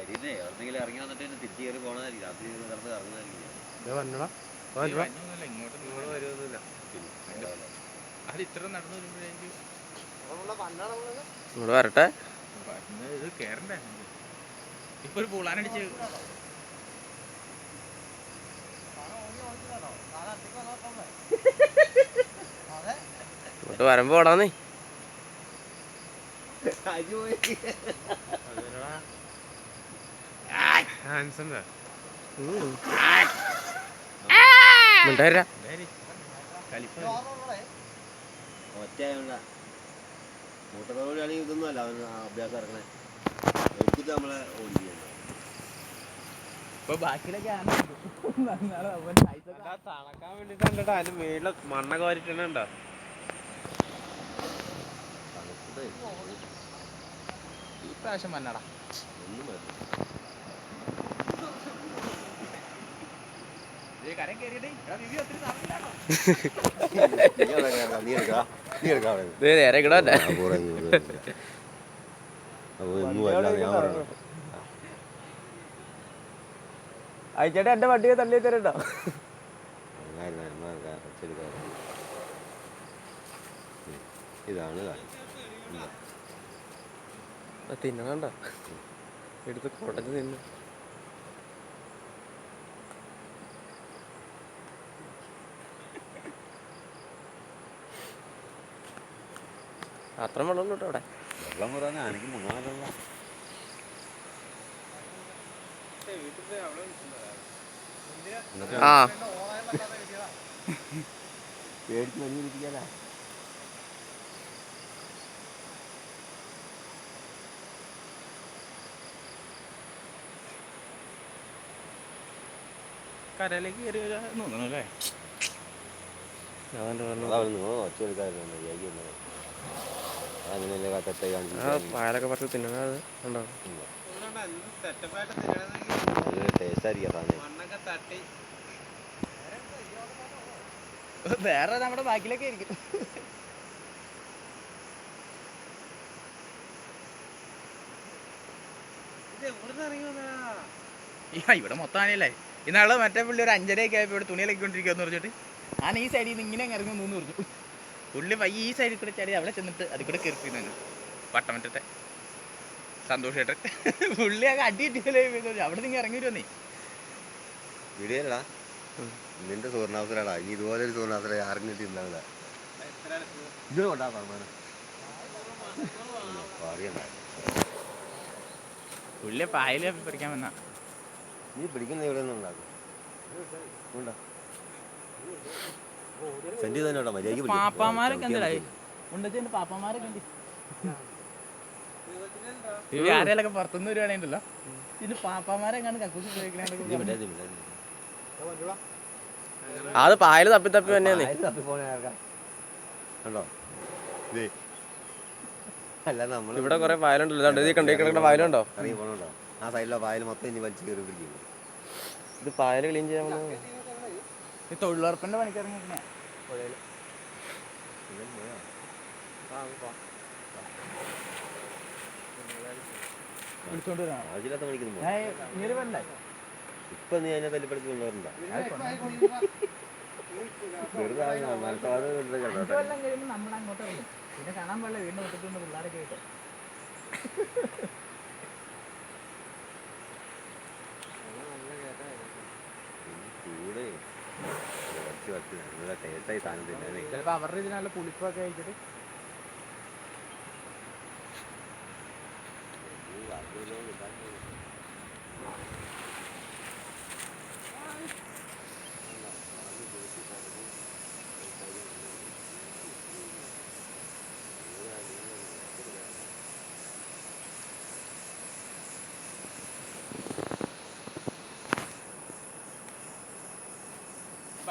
സൈഡിൽ എവിടെന്നെങ്കിലും ഇറങ്ങി വന്നിട്ട് പിന്നെ തിരിച്ച് കയറി രാത്രി കിടന്ന് ഇറങ്ങുന്നതായിരിക്കും വരട്ടെ. വരുന്ന ഇത് കേറണ്ടേ? ഇപ്പൊ ഒരു പൂളാനടിച്ച് ഇങ്ങോട്ട് വരുമ്പോ ഓടാന്നേ. ഹാൻസന്റെ. മിണ്ടായിരാ. ഒറ്റയായോണ്ടാ. മൂട്ടത്തോടെയാണെങ്കിൽ ഇതൊന്നും അല്ല അവന് അഭ്യാസം ഇറങ്ങണേ എടുത്തിട്ട് നമ്മളെ ഓടിക്കുന്നു തണക്കാൻ വേണ്ടിട്ട് കണ്ടിട്ട് അതിന്റെ മേളിൽ മണ്ണ കോരിട്ടുണ്ടോ ഈ പ്രാവശ്യം ഒന്നും നേരെ അയച്ചേട്ടാ എന്റെ വണ്ടിയെ തള്ളി തരട്ടോ ഇതാണ് തിന്നണ്ട എടുത്ത് കൊടഞ്ഞ് തിന്നു. അത്ര വെള്ളം കേട്ടോ അവിടെ. വെള്ളം കുറവാ എനിക്ക് മുങ്ങാനുള്ള ആ. പേടിച്ച് മഞ്ഞിരിക്കാനാ കരയിലേക്ക് കയറി തോന്നുന്നു. അല്ലേ പറഞ്ഞു ആ പാലൊക്കെ പറിച്ച് തിന്നണത് അത് വേറെ നമ്മുടെ ബാക്കിലൊക്കെ ആയിരിക്കും. ഇവിടെ മൊത്തം ആനയല്ലേ? ഇന്നാൾ മറ്റേ പുള്ളി ഒരു അഞ്ചരയൊക്കെ ആയപ്പോ ഇവിടെ തുണിയിലൊക്കെ കൊണ്ടിരിക്കുമെന്ന് പറഞ്ഞിട്ട് ആന ഈ സൈഡിൽ നിന്ന് ഇങ്ങനെ ഇറങ്ങി മൂന്ന് പറഞ്ഞു. പുള്ളി ഈ സൈഡിൽ കൂടെ ചാടി അവിടെ ചെന്നിട്ട് അതിൽ കൂടെ കയറിപ്പിന്നു വട്ടമറ്റത്തെ സന്തോഷേട്ടൻ. പുള്ളി അങ്ങ് അടി കിട്ടിയല്ലേ അവിടെ നിങ്ങൾ ഇറങ്ങി വരുമെന്നേ വീഡിയോയിലടാ നിന്റെ സുവർണാവസരാടാ. ഇനി ഇതുപോലെ ഒരു സുവർണാവസരം ആർക്കും കിട്ടിയിട്ടുണ്ടാവില്ല? ഇതിന് കൊണ്ടാ പായൽ പിടിക്കാൻ വന്ന. നീ പിടിക്കുന്ന ഇവിടെ നിന്നുണ്ടാകും ഉണ്ടാ? സെൻഡ് ചെയ്ത് തന്നെ പിടിക്ക്. പാപ്പാമാരൊക്കെ എന്തായി. ഉണ്ടച്ചേന്റെ പാപ്പന്മാരൊക്കെ ഉണ്ട് ഇരുപത്തിനെണ്ടാ? ഇവ ആരെയൊക്കെ പുറത്തുനിന്ന് വരുവാണേണ്ടല്ലോ ഇതിന് പാപ്പന്മാരെങ്ങാണ്ട് കക്കൂസ് ഇത് വിടാ, ഉപയോഗിക്കണേ. അത് പായൽ തപ്പി തപ്പി തന്നെയാണ് കണ്ടോ ദേ. അല്ല നമ്മൾ ഇവിടെ കുറെ പായലുണ്ടല്ലോ. ഇത് കണ്ടേ കിടക്കുന്ന പായലുണ്ടോ? ആ സൈഡിലോ പായൽ മൊത്തം ഇനി വലിച്ചു കയറി ഇത് പായൽ ക്ലീൻ ചെയ്യാൻ ഈ വിളിച്ചോണ്ട് വരാം. ആവശ്യമില്ലാത്ത പണിക്കുന്നു ഞാൻ നീ ഒരു ഇപ്പൊ നീ അതിനെ തല്ലിപ്പടിച്ച് കൊണ്ടുവരണ്ട. വെറുതെ കഴിയുമ്പോൾ പിന്നെ കാണാൻ പാടില്ല. വീണ്ടും പിള്ളേരൊക്കെ ആയിട്ട് ചൂട് വച്ച് വച്ച് നല്ല ടേസ്റ്റായി സാധനം തിന്നാനേ. ചിലപ്പോൾ അവരുടെ ഇതിനുള്ള പുളിപ്പൊക്കെ കഴിച്ചിട്ട്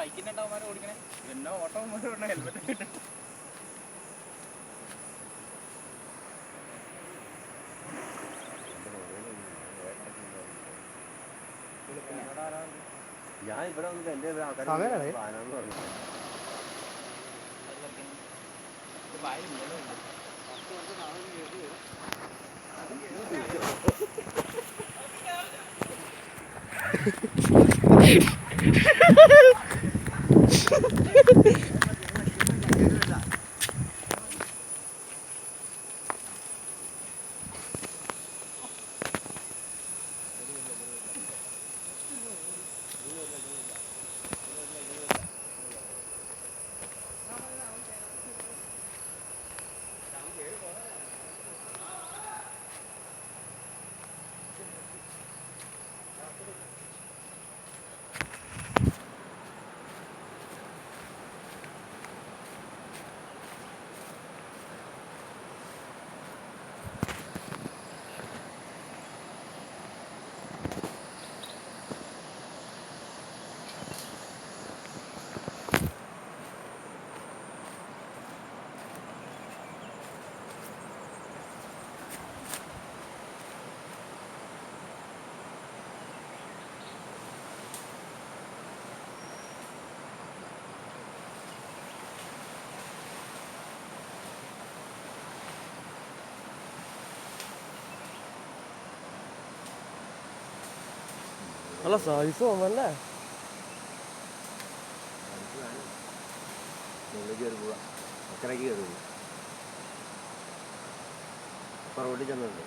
ബൈക്കിന്റെ ഉണ്ടാവുമാരെ ഓടിക്കണേ പിന്നെ ഓട്ടോ ഓടണ ഹെൽമെറ്റ് ഞാൻ ഇവിടെ വന്നിട്ട് എന്റെ ആൾക്കാർ. പാനാന്ന് പറഞ്ഞു വായിൽ മുള്ളുണ്ട്. നല്ല സൈസ് പോവാ അക്കരയ്ക്ക് കയറി റോഡിൽ ചെന്നുണ്ട്